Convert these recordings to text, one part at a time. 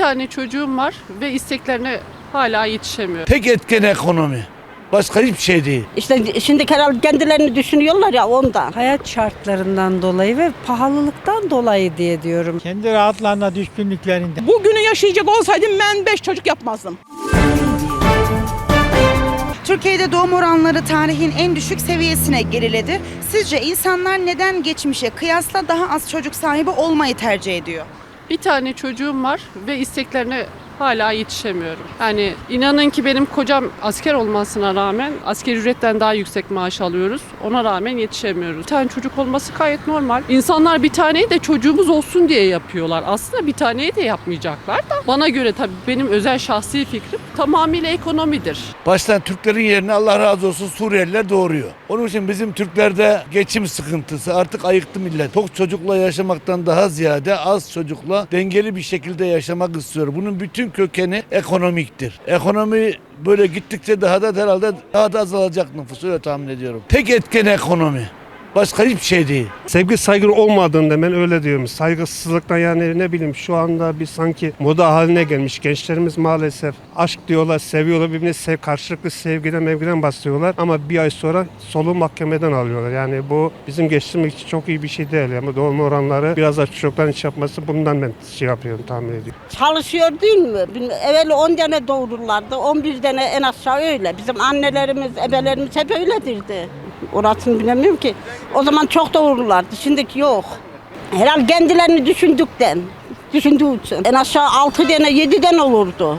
tane çocuğum var ve isteklerine hala yetişemiyorum. Tek etken ekonomi. Başka hiçbir şey değil. İşte şimdi herhalde kendilerini düşünüyorlar ya ondan. hayat şartlarından dolayı ve pahalılıktan dolayı diye diyorum. Kendi rahatlarına düşkünlüklerinden. Bugünü yaşayacak olsaydım ben 5 çocuk yapmazdım. Türkiye'de doğum oranları tarihin en düşük seviyesine geriledi. Sizce insanlar neden geçmişe kıyasla daha az çocuk sahibi olmayı tercih ediyor? Bir tane çocuğum var ve isteklerine hala yetişemiyorum. Yani inanın ki benim kocam asker olmasına rağmen asker ücretten daha yüksek maaş alıyoruz. Ona rağmen yetişemiyoruz. Bir tane çocuk olması gayet normal. İnsanlar bir taneyi de çocuğumuz olsun diye yapıyorlar. Aslında bir taneyi de yapmayacaklar da. Bana göre tabii benim özel şahsi fikrim tamamıyla ekonomidir. Baştan Türklerin yerine Allah razı olsun Suriyeliler doğuruyor. Onun için bizim Türklerde geçim sıkıntısı artık ayıktı millet. Çok çocukla yaşamaktan daha ziyade az çocukla dengeli bir şekilde yaşamak istiyor. Bunun bütün kökeni ekonomiktir. Ekonomi böyle gittikçe daha da herhalde daha da azalacak nüfus öyle tahmin ediyorum. Tek etken ekonomi. Başka hiçbir şey değil. Sevgi saygı olmadığında ben öyle diyorum. Saygısızlıktan yani ne bileyim şu anda bir sanki moda haline gelmiş. Gençlerimiz maalesef aşk diyorlar, seviyorlar. Birbirine sev, karşılıklı sevgiden mevgiden bahsediyorlar. Ama bir ay sonra solu mahkemeden alıyorlar. Yani bu bizim geçtiğimiz için çok iyi bir şey değil. Ama doğum oranları biraz daha çocukların iş yapması bundan ben şey yapıyorum tahmin ediyorum. Çalışıyor değil mi? Evveli 10 tane doğururlardı. 11 tane en aşağı öyle. Bizim annelerimiz, ebelerimiz hep öyledirdi. Orasını bilemiyorum ki. O zaman çok doğururlardı. Şimdiki yok. Herhalde kendilerini düşündükten. Düşündüğü için. En aşağı 6 tane 7 tane olurdu.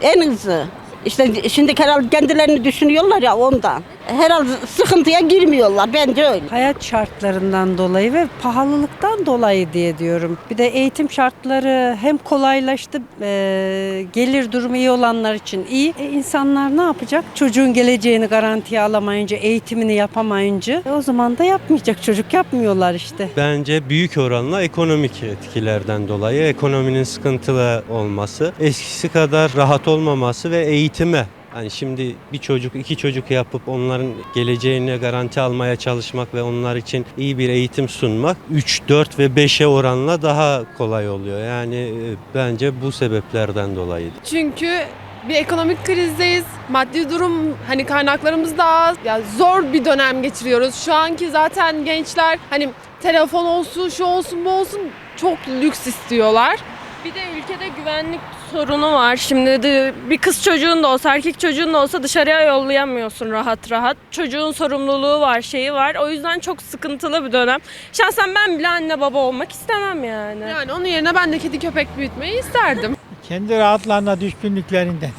En hızlı. İşte şimdi herhalde kendilerini düşünüyorlar ya ondan. Herhalde sıkıntıya girmiyorlar. Bence öyle. Hayat şartlarından dolayı ve pahalılıktan dolayı diye diyorum. Bir de eğitim şartları hem kolaylaştı, e, gelir durumu iyi olanlar için iyi. E, insanlar ne yapacak? Çocuğun geleceğini garantiye alamayınca, eğitimini yapamayınca e, o zaman da yapmayacak. Çocuk yapmıyorlar işte. Bence büyük oranla ekonomik etkilerden dolayı ekonominin sıkıntılı olması, eskisi kadar rahat olmaması ve eğitime Hani şimdi bir çocuk, iki çocuk yapıp onların geleceğine garanti almaya çalışmak ve onlar için iyi bir eğitim sunmak 3, 4 ve 5'e oranla daha kolay oluyor. Yani e, bence bu sebeplerden dolayı. Çünkü bir ekonomik krizdeyiz. Maddi durum hani kaynaklarımız da az. Ya zor bir dönem geçiriyoruz. Şu anki zaten gençler hani telefon olsun, şu olsun, bu olsun çok lüks istiyorlar. Bir de ülkede güvenlik sorunu var. Şimdi de bir kız çocuğun da olsa, erkek çocuğun da olsa dışarıya yollayamıyorsun rahat rahat. Çocuğun sorumluluğu var, şeyi var. O yüzden çok sıkıntılı bir dönem. Şahsen ben bile anne baba olmak istemem yani. Yani onun yerine ben de kedi köpek büyütmeyi isterdim. Kendi rahatlarına düşkünlüklerinden.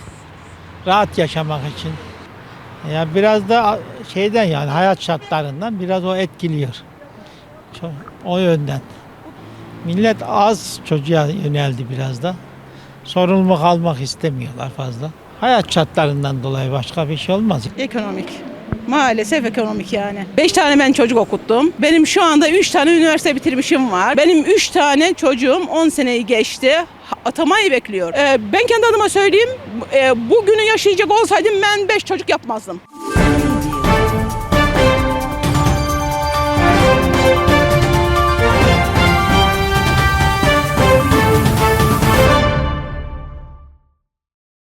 Rahat yaşamak için. Ya biraz da şeyden yani hayat şartlarından biraz o etkiliyor. O yönden. Millet az çocuğa yöneldi biraz da. Sorumluluk almak istemiyorlar fazla. Hayat şartlarından dolayı başka bir şey olmaz. Ekonomik. Maalesef ekonomik yani. 5 tane ben çocuk okuttum. Benim şu anda 3 tane üniversite bitirmişim var. Benim 3 tane çocuğum 10 seneyi geçti. Atamayı bekliyor. Ee, ben kendi adıma söyleyeyim. E, bugünü yaşayacak olsaydım ben 5 çocuk yapmazdım.